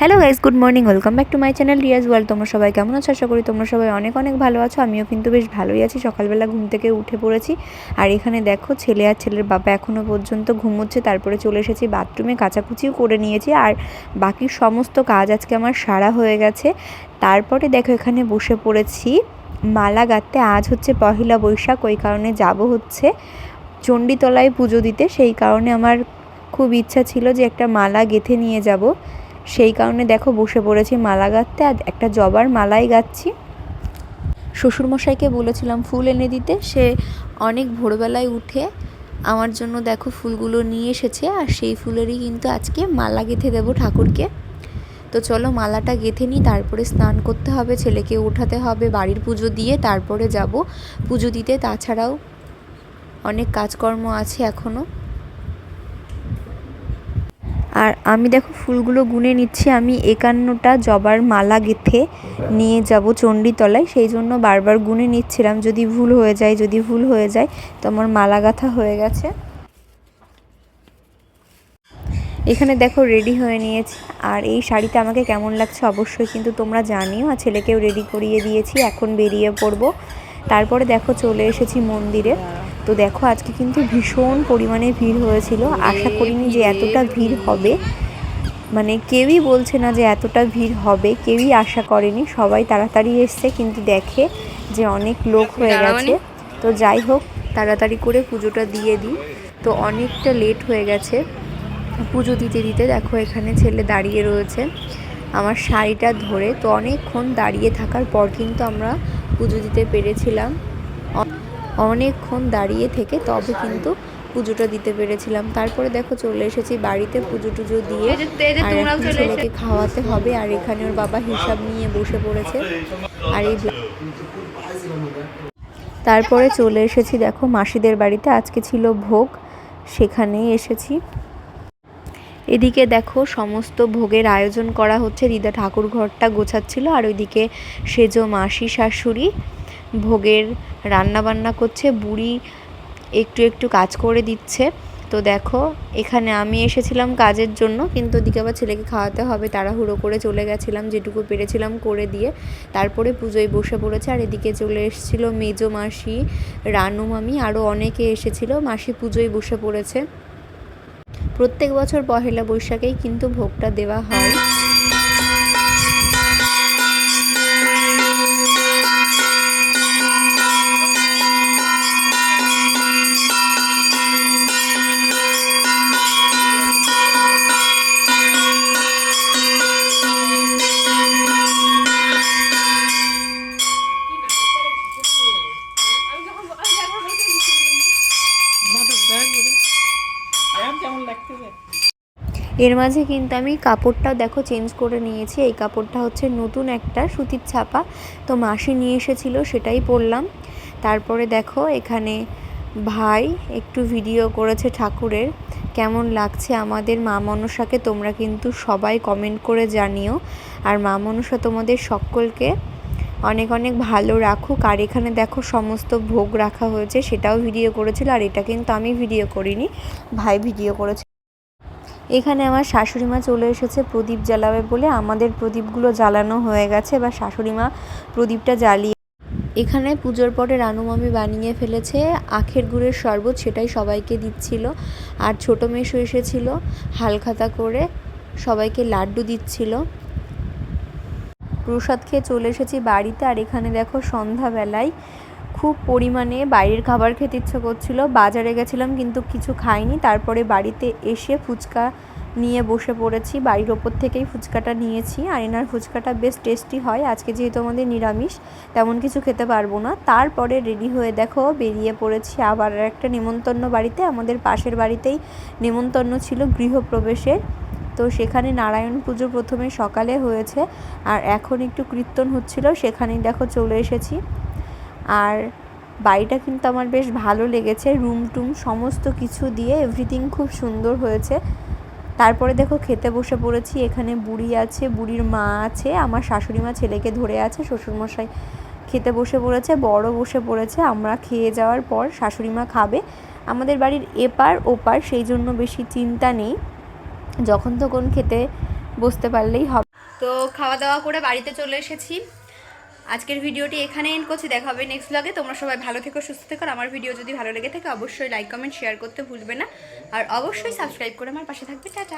Hello guys good morning, welcome back to my channel Riyaz world. তোমরা সবাই কেমন আছো? আশা করি তোমরা সবাই অনেক অনেক ভালো আছো। আমিও কিন্তু বেশ ভালোই আছি। সকালবেলা ঘুম থেকে উঠে পড়েছি। আর এখানে দেখো, ছেলে আর ছেলের বাবা এখনও পর্যন্ত ঘুমোচ্ছে। তারপরে চলে এসেছি বাথরুমে, কাচাকুচিও করে নিয়েছি। আর বাকি সমস্ত কাজ আজকে আমার সারা হয়ে গেছে। তারপরে দেখো, এখানে বসে পড়েছি। মালা গাঁথতে আজ হচ্ছে পহিলা বৈশাখ, ওই কারণে যাব হচ্ছে চণ্ডীতলায় পুজো দিতে। সেই কারণে আমার খুব ইচ্ছা ছিল যে একটা মালা গেঁথে নিয়ে যাব। সেই কারণে দেখো বসে পড়েছি মালা গাঁথতে আর একটা জবার মালাই গাচ্ছি। শ্বশুরমশাইকে বলেছিলাম ফুল এনে দিতে, সে অনেক ভোরবেলায় উঠে আমার জন্য দেখো ফুলগুলো নিয়ে এসেছে আর সেই ফুলেরই কিন্তু আজকে মালা গেঁথে দেবো ঠাকুরকে। তো চলো মালাটা গেঁথে নিই, তারপরে স্নান করতে হবে, ছেলেকে ওঠাতে হবে, বাড়ির পুজো দিয়ে তারপরে যাব পুজো দিতে। তাছাড়াও অনেক কাজকর্ম আছে এখনও আর আমি দেখো ফুলগুলো গুনে নিচ্ছি, আমি একান্নটা জবার মালা গেথে নিয়ে যাব চণ্ডীতলায়, সেই জন্য বারবার গুনে নিচ্ছিলাম, যদি ভুল হয়ে যায়, যদি ভুল হয়ে যায়, তো আমার মালা গাঁথা হয়ে গেছে। এখানে দেখো রেডি হয়ে নিয়েছি, আর এই শাড়িটা আমাকে কেমন লাগছে অবশ্যই কিন্তু তোমরা জানিও, আর ছেলেকেও রেডি করিয়ে দিয়েছি, এখন বেরিয়ে পড়ব। তারপরে দেখো চলে এসেছি মন্দিরে। তো দেখো আজকে কিন্তু ভীষণ পরিমাণে ভিড় হয়েছিল। আশা করিনি যে এতটা ভিড় হবে। মানে কেউই বলছে না যে এতটা ভিড় হবে। কেউই আশা করেনি। সবাই তাড়াতাড়ি এসছে কিন্তু দেখে যে অনেক লোক হয়ে গেছে। তো যাই হোক তাড়াতাড়ি করে পুজোটা দিয়ে দিই। তো অনেকটা লেট হয়ে গেছে। পুজো দিতে দিতে দেখো এখানে ছেলে দাঁড়িয়ে রয়েছে। আমার শাড়িটা ধরে তো অনেকক্ষণ দাঁড়িয়ে থাকার পর কিন্তু আমরা পুজো দিতে পেরেছিলাম। অনেকক্ষণ দাঁড়িয়ে থেকে তবে কিন্তু পুজোটা দিতে পেরেছিলাম। তারপরে দেখো চলে এসেছি বাড়িতে পুজো টুজো দিয়ে। আর ছেলেকে খাওয়াতে হবে আর এখানে ওর বাবা হিসাব নিয়ে বসে পড়েছে। আর এই তারপরে চলে এসেছি দেখো মাসিদের বাড়িতে। আজকে ছিল ভোগ সেখানেই এসেছি। এদিকে দেখো সমস্ত ভোগের আয়োজন করা হচ্ছে। দিদা ঠাকুর ঘরটা গোছাচ্ছিল আর ওইদিকে সেজো মাসি শাশুড়ি ভোগের রান্না বান্না করছে, বুড়ি একটু একটু কাজ করে দিচ্ছে। তো দেখো, এখানে আমি এসেছিলাম কাজের জন্য, কিন্তু ওদিকে আবার ছেলেকে খাওয়াতে হবে। তাড়াহুড়ো করে চলে গেছিলাম, যেটুকু পেরেছিলাম করে দিয়ে। তারপরে পুজোয় বসে পড়েছে, আর এদিকে চলে এসেছিল মেজো মাসি, রানু মামি আরও অনেকে এসেছিল। মাসি পুজোয় বসে পড়েছে। প্রত্যেক বছর পহেলা বৈশাখেই কিন্তু ভোগটা দেওয়া হয়। এর মাঝে কিন্তু আমি কাপড়টা দেখো চেঞ্জ করে নিয়েছি। এই কাপড়টা হচ্ছে নতুন একটা সুতির ছাপা। তো মাসি নিয়ে এসেছিল, সেটাই পরলাম। তারপরে দেখো এখানে ভাই একটু ভিডিও করেছে ঠাকুরের। কেমন লাগছে আমাদের মা মনসাকে তোমরা কিন্তু সবাই কমেন্ট করে জানিও। আর মা মনসা তোমাদের সকলকে অনেক অনেক ভালো রাখুক। আর এখানে দেখো সমস্ত ভোগ রাখা হয়েছে, সেটাও ভিডিও করেছিল। আর এটা কিন্তু আমি ভিডিও করিনি, ভাই ভিডিও করেছে এখানে আমার শাশুড়ি মা চলে এসেছে প্রদীপ জ্বালাবে বলে। আমাদের প্রদীপগুলো জ্বালানো হয়ে গেছে বা শাশুড়ি মা প্রদীপটা জ্বালিয়ে এখানে পুজোর পরে রানুমামি বানিয়ে ফেলেছে। আখের গুড়ের শরবত সেটাই সবাইকে দিচ্ছিল। আর ছোটো মেশো এসেছিল হালখাতা করে, সবাইকে লাড্ডু দিচ্ছিল। প্রসাদ খেয়ে চলে এসেছি বাড়িতে। আর এখানে দেখো সন্ধ্যাবেলায় খুব পরিমাণে বাইরের খাবার খেতে ইচ্ছে করছিল। বাজারে গেছিলাম কিন্তু কিছু খাইনি। তারপরে বাড়িতে এসে ফুচকা নিয়ে বসে পড়েছি। বাড়ির ওপর থেকেই ফুচকাটা নিয়েছি। আর এনার ফুচকাটা বেশ টেস্টি হয়। আজকে যেহেতু আমাদের নিরামিষ, তেমন কিছু খেতে পারব না। তারপরে রেডি হয়ে দেখো বেরিয়ে পড়েছি আবার একটা নেমন্তন্ন বাড়িতে। আমাদের পাশের বাড়িতেই নেমন্তন্ন ছিল গৃহপ্রবেশের। তো সেখানে নারায়ণ পুজো প্রথমে সকালে হয়েছে আর এখন একটু কীর্তন হচ্ছিল, সেখানেই দেখো চলে এসেছি। আর বাড়িটা কিন্তু আমার বেশ ভালো লেগেছে, রুম টুম সমস্ত কিছু দিয়ে এভরিথিং খুব সুন্দর হয়েছে। তারপরে দেখো খেতে বসে পড়েছি, এখানে বুড়ি আছে, বুড়ির মা আছে, আমার শাশুড়ি মা ছেলেকে ধরে আছে, শ্বশুরমশাই খেতে বসে পড়েছে, বড় বসে পড়েছে, আমরা খেয়ে যাওয়ার পর শাশুড়ি মা খাবে। আমাদের বাড়ির এপার ওপার, সেই জন্য বেশি চিন্তা নেই। যখন তখন খেতে বসতে পারলেই হবে। তো খাওয়া দাওয়া করে বাড়িতে চলে এসেছি। আজকের ভিডিওটি এখানে এন্ড করছি। দেখা হবে নেক্সট ব্লগে তোমরা সবাই ভালো থেকো, সুস্থ থেকো। আমার ভিডিও যদি ভালো লেগে থাকে, অবশ্যই লাইক কমেন্ট শেয়ার করতে ভুলবে না। আর অবশ্যই সাবস্ক্রাইব করে আমার পাশে থাকবে। টাটা!